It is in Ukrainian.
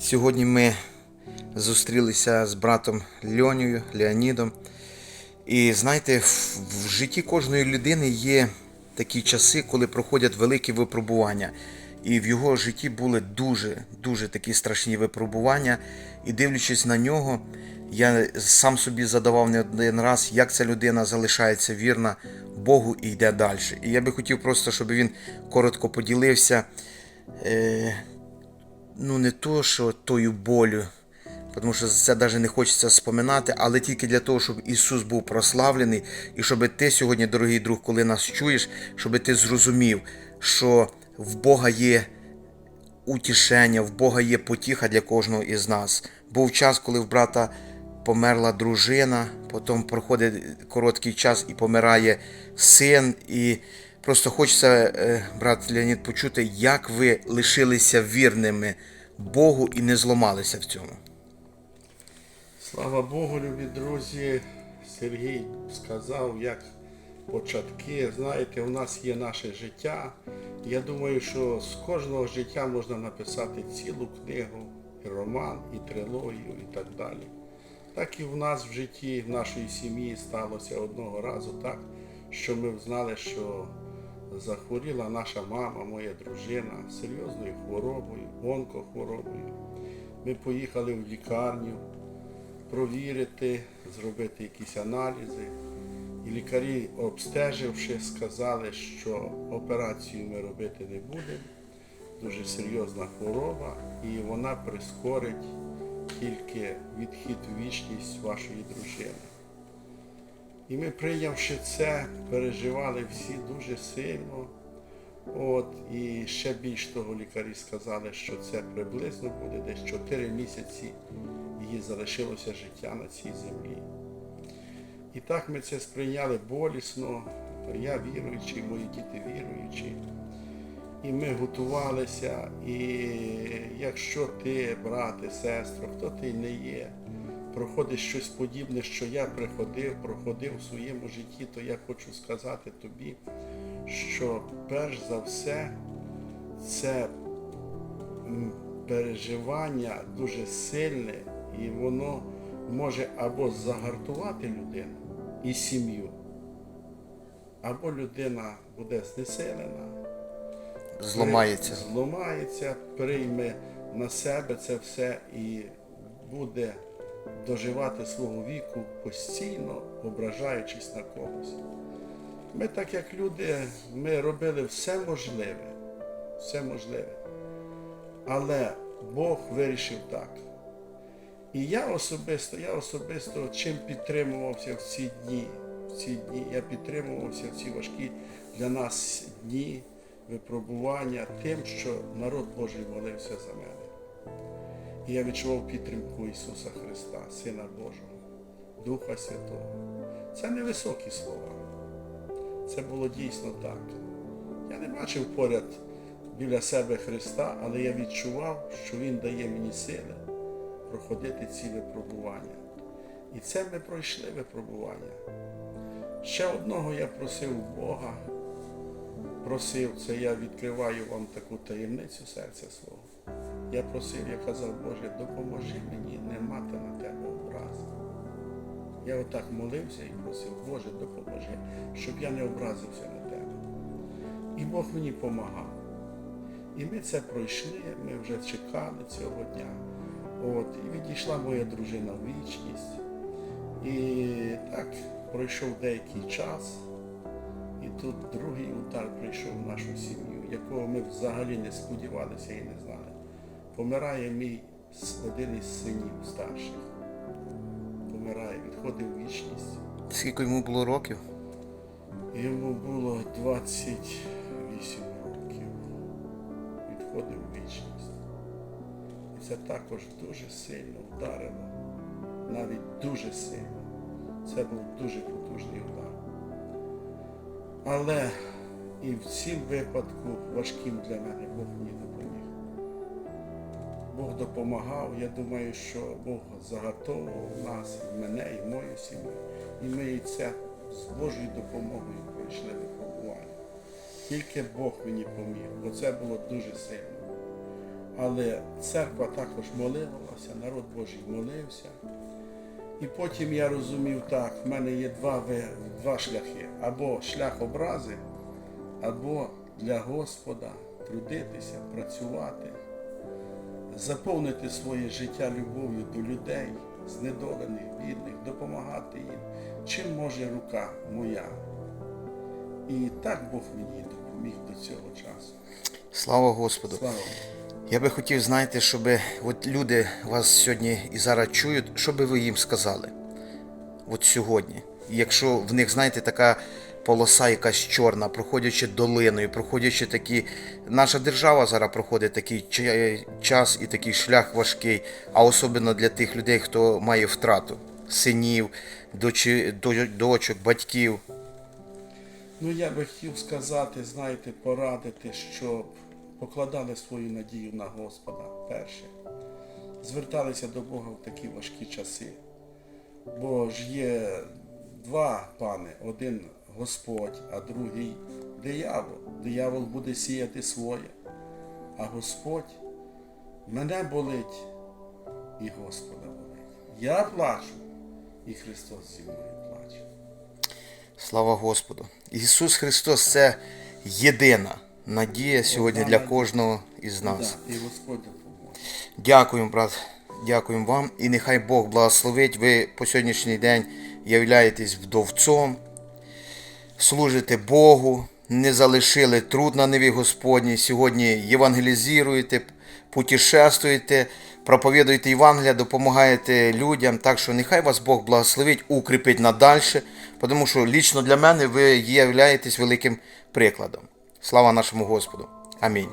Сьогодні ми зустрілися з братом Льонією, Леонідом. І знаєте, в, житті кожної людини є такі часи, коли проходять великі випробування. І в його житті були дуже, дуже такі страшні випробування. І дивлячись на нього, я сам собі задавав не один раз, як ця людина залишається вірна Богу і йде далі. І я би хотів просто, щоб він коротко поділився. Ну не то, що тою болю, тому що це навіть не хочеться споминати, але тільки для того, щоб Ісус був прославлений, і щоб ти сьогодні, дорогий друг, коли нас чуєш, щоб ти зрозумів, що в Бога є утішення, в Бога є потіха для кожного із нас. Був час, коли в брата померла дружина, потім проходить короткий час і помирає син. І просто хочеться, е, брат Леонід, почути, як ви лишилися вірними Богу і не зламалися в цьому. Слава Богу, любі друзі. Сергій сказав, як початки. Знаєте, у нас є наше життя. Я думаю, що з кожного життя можна написати цілу книгу, і роман, і трилогію, і так далі. Так і в нас в житті, в нашій сім'ї сталося одного разу так, що ми знали, що захворіла наша мама, моя дружина серйозною хворобою, онкохворобою. Ми поїхали в лікарню провірити, зробити якісь аналізи. І лікарі, обстеживши, сказали, що операцію ми робити не будемо. Дуже серйозна хвороба, і вона прискорить тільки відхід у вічність вашої дружини. І ми, прийнявши це, переживали всі дуже сильно. От, і ще більш того, лікарі сказали, що це приблизно буде десь 4 місяці її залишилося життя на цій землі. І так ми це сприйняли болісно. Я віруючий, мої діти віруючі. І ми готувалися, і якщо ти, брате, сестро, хто ти не є, проходиш щось подібне, що я приходив, проходив у своєму житті, то я хочу сказати тобі, що перш за все це переживання дуже сильне, і воно може або загартувати людину і сім'ю, або людина буде знесилена Зламається. зламається, прийме на себе це все і буде доживати свого віку постійно, ображаючись на когось. Ми, так як люди, ми робили все можливе, все можливе. Але Бог вирішив так. І я особисто, я особисто чим підтримувався в ці дні, в ці дні, я підтримувався в ці важкі для нас дні випробування тим, що народ Божий молився за мене. І я відчував підтримку Ісуса Христа, Сина Божого, Духа Святого. Це не високі слова. Це було дійсно так. Я не бачив поряд біля себе Христа, але я відчував, що Він дає мені сили проходити ці випробування. І це ми пройшли випробування. Ще одного я просив Бога, просив, це я відкриваю вам таку таємницю серця свого. Я просив, я казав, Боже, допоможи мені не мати на тебе образи. Я отак молився і просив, Боже, допоможи, щоб я не образився на тебе. І Бог мені допомагав. І ми це пройшли, ми вже чекали цього дня. От, і відійшла моя дружина в вічність. І так пройшов деякий час. Тут другий удар прийшов в нашу сім'ю, якого ми взагалі не сподівалися і не знали. Помирає мій один із синів старших. Помирає, відходив вічність. Скільки йому було років? Йому було 28 років. Відходив у вічність. І це також дуже сильно вдарило. Навіть дуже сильно. Це був дуже потужний удар. Але і в цім випадку важким для мене Бог мені допоміг. Бог допомагав. Я думаю, що Бог заготовував нас, і мене, і мою сім'ю. І ми і це з Божою допомогою пройшли випробування. Тільки Бог мені поміг, бо це було дуже сильно. Але церква також молилася, народ Божий молився. І потім я розумів так, в мене є два, два шляхи. Або шлях образи, або для Господа трудитися, працювати, заповнити своє життя любов'ю до людей, знедолених, бідних, допомагати їм. Чим може рука моя? І так Бог мені допоміг до цього часу. Слава Господу. Слава Богу. Я би хотів, знаєте, щоб от люди вас сьогодні і зараз чують, що би ви їм сказали? От сьогодні. Якщо в них, знаєте, така полоса якась чорна, проходячи долиною, проходячи такі. Наша держава зараз проходить такий час і такий шлях важкий, а особливо для тих людей, хто має втрату синів, дочі, дочок, батьків. Ну, я би хотів сказати, знаєте, порадити, щоб покладали свою надію на Господа перше. Зверталися до Бога в такі важкі часи. Бо ж є два пани, один Господь, а другий диявол. Диявол буде сіяти своє. А Господь мене болить і Господа болить. Я плачу, і Христос зі мною плаче. Слава Господу! Ісус Христос це єдина надія сьогодні для кожного із нас. Господь допоможе. Дякуємо, брат. Дякуємо вам. І нехай Бог благословить. Ви по сьогоднішній день являєтесь вдовцом, служите Богу, не залишили труд на неві Господній. Сьогодні євангелізуєте, путешествуєте, проповідуєте Євангелія, допомагаєте людям. Так що нехай вас Бог благословить, укріпить надальше, тому що лічно для мене ви являєтесь великим прикладом. Слава нашому Господу. Амінь.